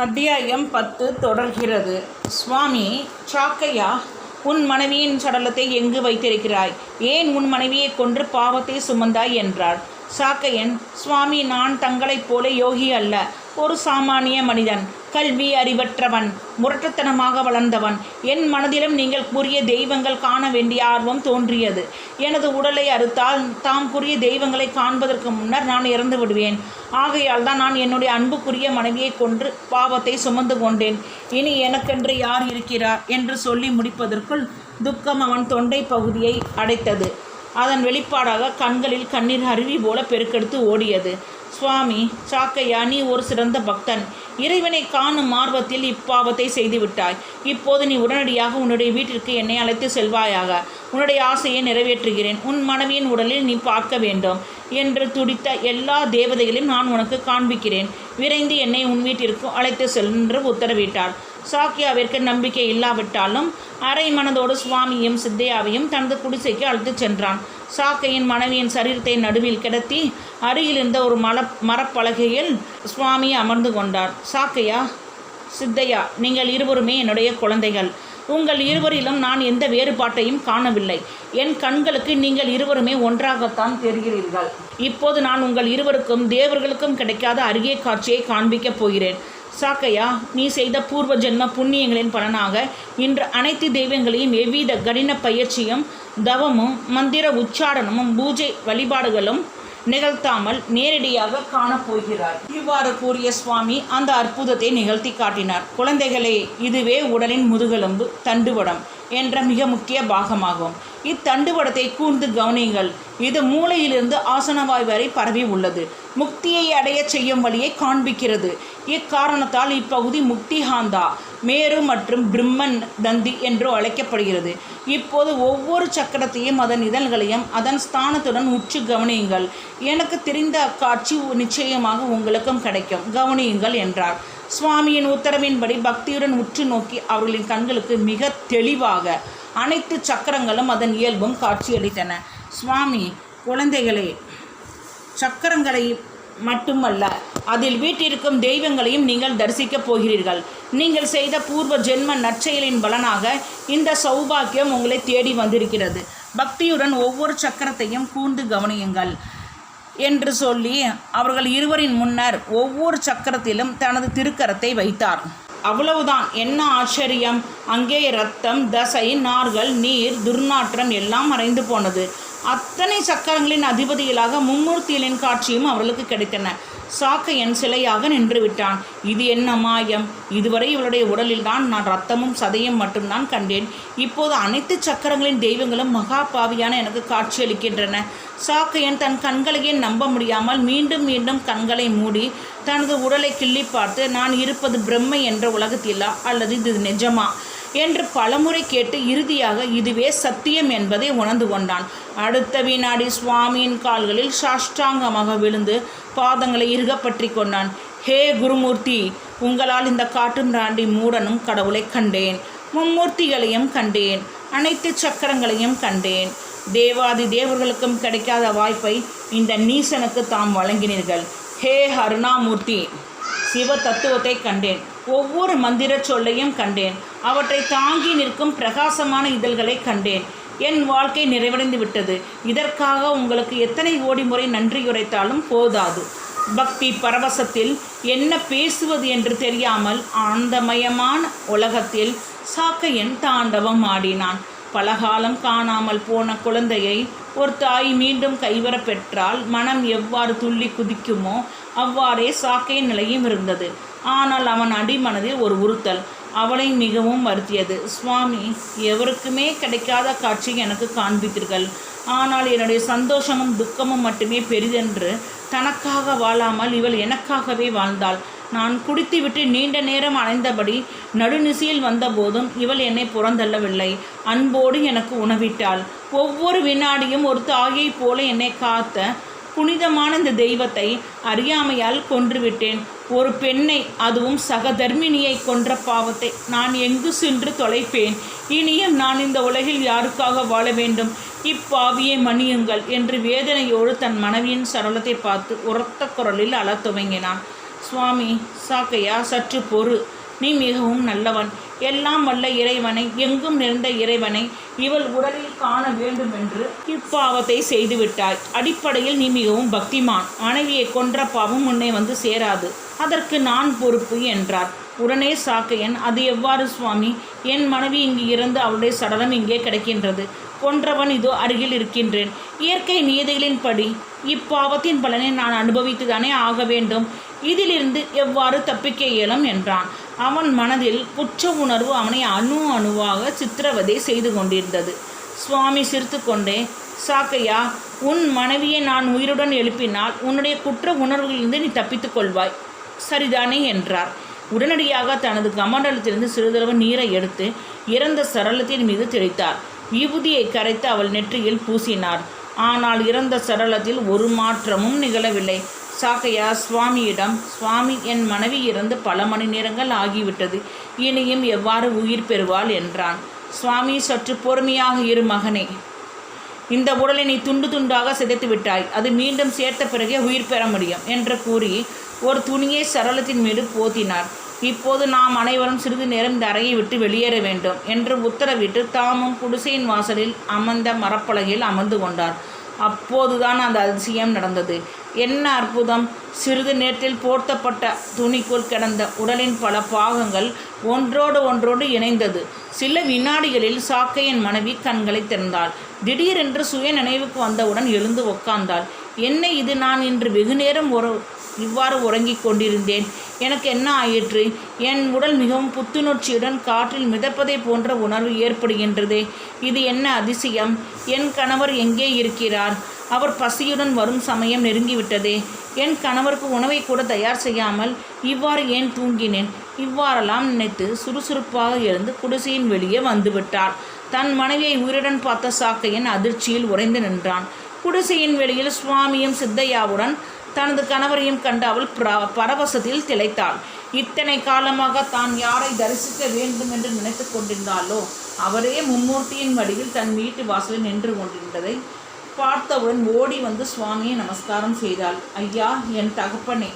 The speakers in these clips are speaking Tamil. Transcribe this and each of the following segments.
அத்தியாயம் பத்து தொடர்கிறது. சுவாமி சாக்கையா உன் மனைவியின் சடலத்தை எங்கு வைத்திருக்கிறாய்? ஏன் உன் மனைவியை கொன்று பாவத்தை சுமந்தாய்? என்றார் சாக்கையன் சுவாமி நான் தங்களைப் போல யோகி அல்ல. ஒரு சாமானிய மனிதன் கல்வி அறிவற்றவன் முரட்டத்தனமாக வளர்ந்தவன். என் மனதிலும் நீங்கள் கூறிய தெய்வங்கள் காண வேண்டிய ஆர்வம் தோன்றியது. எனது உடலை அறுத்தால் தாம் கூறிய தெய்வங்களை காண்பதற்கு முன்னர் நான் இறந்து விடுவேன். ஆகையால் தான் நான் என்னுடைய அன்புக்குரிய மனைவியை கொன்று பாவத்தை சுமந்து கொண்டேன். இனி எனக்கென்று யார் இருக்கிறார் என்று சொல்லி முடிப்பதற்குள் துக்கம் அவன் தொண்டை பகுதியை அடைத்தது. அதன் வெளிப்பாடாக கண்களில் கண்ணீர் அருவி போல பெருக்கெடுத்து ஓடியது. சுவாமி சாக்கையா நீ ஒரு சிறந்த பக்தன். இறைவனை காணும் ஆர்வத்தில் இப்பாவத்தை செய்துவிட்டாய். இப்போது நீ உடனடியாக உன்னுடைய வீட்டிற்கு என்னை அழைத்து செல்வாயாக. உன்னுடைய ஆசையை நிறைவேற்றுகிறேன். உன் மனைவியின் உடலில் நீ பார்க்க வேண்டும் என்று துடித்த எல்லா தேவதைகளையும் நான் உனக்கு காண்பிக்கிறேன். விரைந்து என்னை உன் வீட்டிற்கு அழைத்து சென்று உத்தரவிட்டார் சாக்கியாவிற்கு நம்பிக்கை இல்லாவிட்டாலும் அரை மனதோடு சுவாமியும் சித்தையாவையும் தனது குடிசைக்கு அழைத்துச் சென்றான். சாக்கையின் மனைவியின் சரீரத்தை நடுவில் கிடத்தி அருகில் இருந்த ஒரு மல மரப்பலகையில் சுவாமி அமர்ந்து கொண்டார். சாக்கையா சித்தையா நீங்கள் இருவருமே என்னுடைய குழந்தைகள். உங்கள் இருவரிலும் நான் எந்த வேறுபாட்டையும் காணவில்லை. என் கண்களுக்கு நீங்கள் இருவருமே ஒன்றாகத்தான் தெரிகிறீர்கள். இப்போது நான் உங்கள் இருவருக்கும் தேவர்களுக்கும் கிடைக்காத அருகே காட்சியை காண்பிக்கப் போகிறேன். சாக்கையா நீ செய்த பூர்வ ஜென்ம புண்ணியங்களின் பலனாக இன்று அனைத்து தெய்வங்களையும் எவ்வித கடின பயிற்சியும் தவமும் மந்திர உச்சாரணமும் பூஜை வழிபாடுகளும் நிகழ்த்தாமல் நேரடியாக காணப்போகிறார். இவ்வாறு கூறிய சுவாமி அந்த அற்புதத்தை நிகழ்த்தி காட்டினார். குழந்தைகளே இதுவே உடலின் முதுகெலும்பு தண்டுவடம். என்ற மிக முக்கிய பாகமாகும். இத்தண்டுவடத்தை கூர்ந்து கவனியுங்கள். இது மூளையிலிருந்து ஆசனவாய் வரை பரவி உள்ளது. முக்தியை அடையச் செய்யும் வழியை காண்பிக்கிறது. இக்காரணத்தால் இப்பகுதி முக்திஹாந்தா மேரு மற்றும் பிரம்மன் தந்தி என்று அழைக்கப்படுகிறது. இப்போது ஒவ்வொரு சக்கரத்தையும் அதன் இதழ்களையும் அதன் ஸ்தானத்துடன் உற்று கவனியுங்கள். எனக்கு தெரிந்த அக்காட்சி நிச்சயமாக உங்களுக்கும் கிடைக்கும். கவனியுங்கள் என்றார். சுவாமியின் உத்தரவின்படி பக்தியுடன் உற்று நோக்கி அவர்களின் கண்களுக்கு மிக தெளிவாக அனைத்து சக்கரங்களும் அதன் இயல்பும் காட்சியளித்தன. சுவாமி குழந்தைகளே சக்கரங்களை மட்டுமல்ல அதில் வீட்டிருக்கும் தெய்வங்களையும் நீங்கள் தரிசிக்கப் போகிறீர்கள். நீங்கள் செய்த பூர்வ ஜென்ம நற்செயலின் பலனாக இந்த சௌபாக்கியம் உங்களை தேடி வந்திருக்கிறது. பக்தியுடன் ஒவ்வொரு சக்கரத்தையும் கூர்ந்து கவனியுங்கள். என்று சொல்லி அவர்கள் இருவரின் முன்னர் ஒவ்வொரு சக்கரத்திலும் தனது திருக்கரத்தை வைத்தார். அவ்வளவுதான். என்ன ஆச்சரியம்? அங்கே ரத்தம் தசை நார்கள் நீர் துர்நாற்றம் எல்லாம் மறைந்து போனது. அத்தனை சக்கரங்களின் அதிபதிகளாக மும்மூர்த்திகளின் காட்சியும் அவர்களுக்கு கிடைத்தன. சாக்கையன் சிலையாக நின்று விட்டான் இது என்ன மாயம்? இதுவரை இவளுடைய உடலில் தான் நான் ரத்தமும் சதையும் மட்டும்தான் கண்டேன். இப்போது அனைத்து சக்கரங்களின் தெய்வங்களும் மகா பாவியான எனக்கு காட்சியளிக்கின்றன. சாக்கையன் தன் கண்களையே நம்ப முடியாமல் மீண்டும் மீண்டும் கண்களை மூடி தனது உடலை கிள்ளி பார்த்து நான் இருப்பது பிரம்மை என்ற உலகத்திலா? அல்லது இது நிஜமா? என்று பலமுறை கேட்டு இறுதியாக இதுவே சத்தியம் என்பதை உணர்ந்து கொண்டான். அடுத்த வினாடி சுவாமியின் கால்களில் சாஷ்டாங்கமாக விழுந்து பாதங்களை இறுக பற்றி கொண்டான். ஹே குருமூர்த்தி உங்களால் இந்த காட்டும் ராண்டி மூடனும் கடவுளை கண்டேன். மும்மூர்த்திகளையும் கண்டேன். அனைத்து சக்கரங்களையும் கண்டேன். தேவாதி தேவர்களுக்கும் கிடைக்காத வாய்ப்பை இந்த நீசனுக்கு தாம் வழங்கினீர்கள். ஹே அருணாமூர்த்தி சிவ தத்துவத்தை கண்டேன். ஒவ்வொரு மந்திர சொல்லையும் கண்டேன். அவற்றை தாங்கி நிற்கும் பிரகாசமான இதழ்களை கண்டேன். என் வாழ்க்கை நிறைவடைந்து விட்டது. இதற்காக உங்களுக்கு எத்தனை கோடி முறை நன்றியுரைத்தாலும் போதாது. பக்தி பரவசத்தில் என்ன பேசுவது என்று தெரியாமல் ஆனந்தமயமான உலகத்தில் சாக்கையன் தாண்டவம் ஆடினான். பலகாலம் காணாமல் போன குழந்தையை ஒரு தாய் மீண்டும் கைவர பெற்றால் மனம் எவ்வாறு துள்ளி குதிக்குமோ அவ்வாறே சாக்கையின் நிலையும் இருந்தது. ஆனால் அவன் அடிமனதில் ஒரு உறுத்தல். அவளை மிகவும் வருத்தியது. சுவாமி எவருக்குமே கிடைக்காத காட்சி எனக்கு காண்பித்தீர்கள். ஆனால் என்னுடைய சந்தோஷமும் துக்கமும் மட்டுமே பெரிதென்று தனக்காக வாழாமல் இவள் எனக்காகவே வாழ்ந்தாள். நான் குடித்துவிட்டு நீண்ட நேரம் அலைந்தபடி நடுநிசையில் வந்தபோதும் இவள் என்னை புறந்தள்ளவில்லை. அன்போடு எனக்கு உணவிட்டாள். ஒவ்வொரு வினாடியும் ஒரு தாயைப் போல என்னை காத்த புனிதமான இந்த தெய்வத்தை அறியாமையால் கொன்றுவிட்டேன். ஒரு பெண்ணை அதுவும் சகதர்மினியை கொன்ற பாவத்தை நான் எங்கு சென்று தொலைப்பேன்? இனியும் நான் இந்த உலகில் யாருக்காக வாழ வேண்டும்? இப்பாவியை மன்னியுங்கள் என்று வேதனையோடு தன் மனைவியின் சரளத்தை பார்த்து உரத்த குரலில் அழத் துவங்கினான். சுவாமி சாக்கையா சற்று பொறு. நீ மிகவும் நல்லவன். எல்லாம் வல்ல இறைவனை எங்கும் நிறைந்த இறைவனை இவள் உடலில் காண வேண்டும் என்று இப்பாவத்தை செய்துவிட்டாய். அடிப்படையில் நீ மிகவும் பக்திமான். மனைவியை கொன்ற பாவம் உன்னை வந்து சேராது. அதற்கு நான் பொறுப்பு என்றார். உடனே சாக்கையன் அது எவ்வாறு சுவாமி? என் மனைவி இங்கு இறந்து அவளுடைய சடலம் இங்கே கிடைக்கின்றது. கொன்றவன் இதோ அருகில் இருக்கின்றேன். இயற்கை நியதிகளின்படி இப்பாவத்தின் பலனை நான் அனுபவித்துதானே ஆக வேண்டும். இதிலிருந்து எவ்வாறு தப்பிக்க இயலும் என்றான். அவன் மனதில் குற்ற உணர்வு அவனை அணு அணுவாக சித்திரவதை செய்து கொண்டிருந்தது. சுவாமி சிரித்துக்கொண்டே சாக்கையா உன் மனைவியை நான் உயிருடன் எழுப்பினால் உன்னுடைய குற்ற உணர்வுகளிலிருந்து நீ தப்பித்துக் கொள்வாய். சரிதானே என்றார். உடனடியாக தனது கமண்டலத்திலிருந்து சிறிதளவு நீரை எடுத்து இறந்த சரளத்தின் மீது தெளித்தார். விபூதியை கரைத்து அவள் நெற்றியில் பூசினார். ஆனால் இறந்த சரளத்தில் ஒரு மாற்றமும் நிகழவில்லை. சாக்கையா சுவாமியிடம் சுவாமி என் மனைவி இறந்து பல மணி நேரங்கள் ஆகிவிட்டது. இனியும் எவ்வாறு உயிர் பெறுவாள்? என்றான். சுவாமி சற்று பொறுமையாக இரு மகனே. இந்த உடலை நீ துண்டு துண்டாக சிதைத்து விட்டாய். அது மீண்டும் சேர்த்த பிறகே உயிர் பெற முடியும் என்று கூறி ஒரு துணியை சரளத்தின் மீது போத்தினார். இப்போது நாம் அனைவரும் சிறிது நேரம் இந்த அறையை விட்டு வெளியேற வேண்டும் என்று உத்தரவிட்டு தாமும் குடிசையின் வாசலில் அமர்ந்த மரப்பலகையில் அமர்ந்து கொண்டார். அப்போதுதான் அந்த அதிசயம் நடந்தது. என்ன அற்புதம்! சிறிது நேரத்தில் போர்த்தப்பட்ட துணிக்குள் கிடந்த உடலின் பல பாகங்கள் ஒன்றோடு ஒன்றோடு இணைந்தது. சில வினாடிகளில் சாக்கையின் மனைவி கண்களை திறந்தாள். திடீரென்று சுய நினைவுக்கு வந்தவுடன் எழுந்து உட்கார்ந்தாள் என்ன இது நான் இன்று வெகுநேரம் ஒரு இவ்வாறு உறங்கிக் கொண்டிருந்தேன். எனக்கு என்ன ஆயிற்று? என் உடல் மிகவும் புத்துணர்ச்சியுடன் காற்றில் மிதப்பதை போன்ற உணர்வு ஏற்படுகின்றதே. இது என்ன அதிசயம்? என் கணவர் எங்கே இருக்கிறார்? அவர் பசியுடன் வரும் சமயம் நெருங்கிவிட்டதே. என் கணவருக்கு உணவை கூட தயார் செய்யாமல் இவ்வாறு ஏன் தூங்கினேன்? இவ்வாறெல்லாம் நினைத்து சுறுசுறுப்பாக இருந்து குடிசையின் வெளியே வந்துவிட்டார். தன் மனைவியை உயிருடன் பார்த்த சாக்கையன் அதிர்ச்சியில் உறைந்து நின்றான். குடிசையின் வெளியில் சுவாமியும் சித்தையாவுடன் தனது கணவரையும் கண்டு அவள் பிர- பரவசத்தில் திளைத்தாள். இத்தனை காலமாக தான் யாரை தரிசிக்க வேண்டும் என்று நினைத்து கொண்டிருந்தாலோ அவரே மும்மூர்த்தியின் வடிவில் தன் வீட்டு வாசலில் நின்று கொண்டிருந்ததை பார்த்தவுடன் ஓடி வந்து சுவாமியை நமஸ்காரம் செய்தாள். ஐயா என் தகப்பனே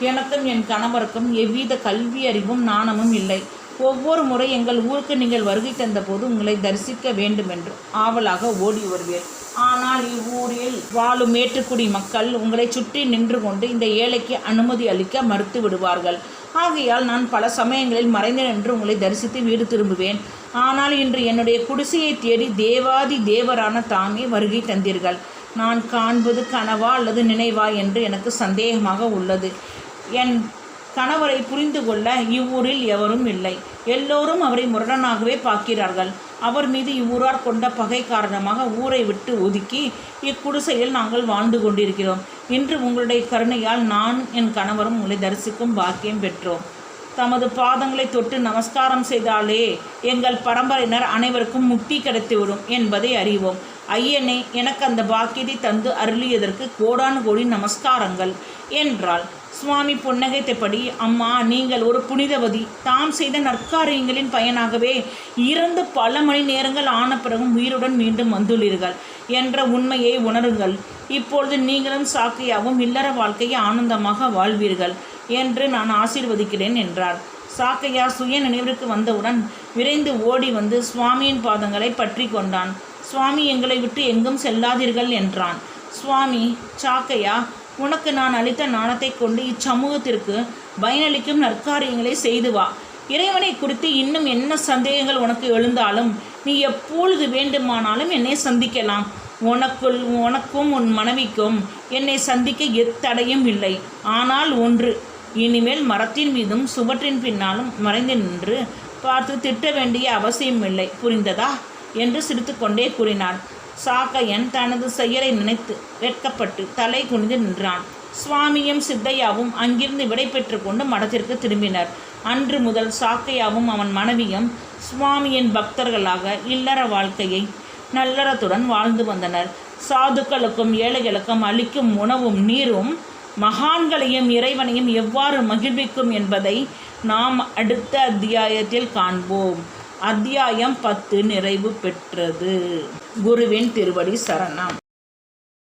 எனக்கும் என் கணவருக்கும் எவ்வித கல்வி அறிவும் நாணமும் இல்லை. ஒவ்வொரு முறை எங்கள் ஊருக்கு நீங்கள் வருகை தந்தபோது உங்களை தரிசிக்க வேண்டுமென்று ஆவலாக ஓடி வருவேன். ஆனால் இவ்வூரில் வாழும் மேட்டுக்குடி மக்கள் உங்களை சுற்றி நின்று கொண்டு இந்த ஏழைக்கு அனுமதி அளிக்க மறுத்து விடுவார்கள். ஆகையால் நான் பல சமயங்களில் மறைந்து நின்று உங்களை தரிசித்து வீடு திரும்புவேன். ஆனால் இன்று என்னுடைய குடிசையை தேடி தேவாதி தேவரான தாமே வருகை தந்தீர்கள். நான் காண்பது கனவா அல்லது நினைவா என்று எனக்கு சந்தேகமாக உள்ளது. என் கணவரை புரிந்து கொள்ள இவ்வூரில் எவரும் இல்லை. எல்லோரும் அவரை முரடனாகவே பார்க்கிறார்கள். அவர் மீது இவ்வூரார் கொண்ட பகை காரணமாக ஊரை விட்டு ஒதுக்கி இக்குடிசையில் நாங்கள் வாழ்ந்து கொண்டிருக்கிறோம். இன்று உங்களுடைய கருணையால் நான் என் கணவரும் உங்களை தரிசிக்கும் பாக்கியம் பெற்றோம். தமது பாதங்களை தொட்டு நமஸ்காரம் செய்தாலே எங்கள் பரம்பரையினர் அனைவருக்கும் முக்தி கிடைத்துவிடும் என்பதை அறிவோம். ஐயனே எனக்கு அந்த பாக்கியத்தை தந்து அருளியதற்கு கோடானு கோடி நமஸ்காரங்கள் என்றாள். சுவாமி புன்னகைத்தபடி அம்மா நீங்கள் ஒரு புனிதவதி. தாம் செய்த நற்காரியங்களின் பயனாகவே இறந்து பல மணி நேரங்கள் ஆன பிறகும் உயிருடன் மீண்டும் வந்துள்ளீர்கள் என்ற உண்மையை உணருங்கள். இப்பொழுது நீங்களும் சாக்கையாவும் இல்லற வாழ்க்கையை ஆனந்தமாக வாழ்வீர்கள் என்று நான் ஆசீர்வதிக்கிறேன் என்றார். சாக்கையா சுய நினைவிற்கு வந்தவுடன் விரைந்து ஓடி வந்து சுவாமியின் பாதங்களை பற்றி கொண்டான். சுவாமி எங்களை விட்டு எங்கும் செல்லாதீர்கள் என்றான். சுவாமி சாக்கையா உனக்கு நான் அளித்த நாணத்தை கொண்டு இச்சமூகத்திற்கு பயனளிக்கும் நற்காரியங்களை செய்து வா. இறைவனை குறித்து இன்னும் என்ன சந்தேகங்கள் உனக்கு எழுந்தாலும் நீ எப்பொழுது வேண்டுமானாலும் என்னை சந்திக்கலாம். உனக்குள் உனக்கும் உன் மனைவிக்கும் என்னை சந்திக்க எத்தடையும் இல்லை. ஆனால் ஒன்று இனிமேல் மரத்தின் மீதும் சுவற்றின் பின்னாலும் மறைந்து நின்று பார்த்து திட்ட வேண்டிய அவசியம் இல்லை புரிந்ததா? என்று சிரித்துக்கொண்டே கூறினார். சாக்கையன் தனது செயலை நினைத்து வெட்கப்பட்டு தலை குனிந்து நின்றான். சுவாமியும் சித்தையாவும் அங்கிருந்து விடை கொண்டு மடத்திற்கு திரும்பினர். அன்று முதல் சாக்கையாவும் அவன் மனைவியும் சுவாமியின் பக்தர்களாக இல்லற வாழ்க்கையை நல்லறத்துடன் வாழ்ந்து வந்தனர். சாதுக்களுக்கும் ஏழைகளுக்கும் அளிக்கும் உணவும் நீரும் மகான்களையும் இறைவனையும் எவ்வாறு மகிழ்விக்கும் என்பதை நாம் அடுத்த அத்தியாயத்தில் காண்போம். அத்தியாயம் பத்து நிறைவு பெற்றது. குருவின் திருவடி சரணம்.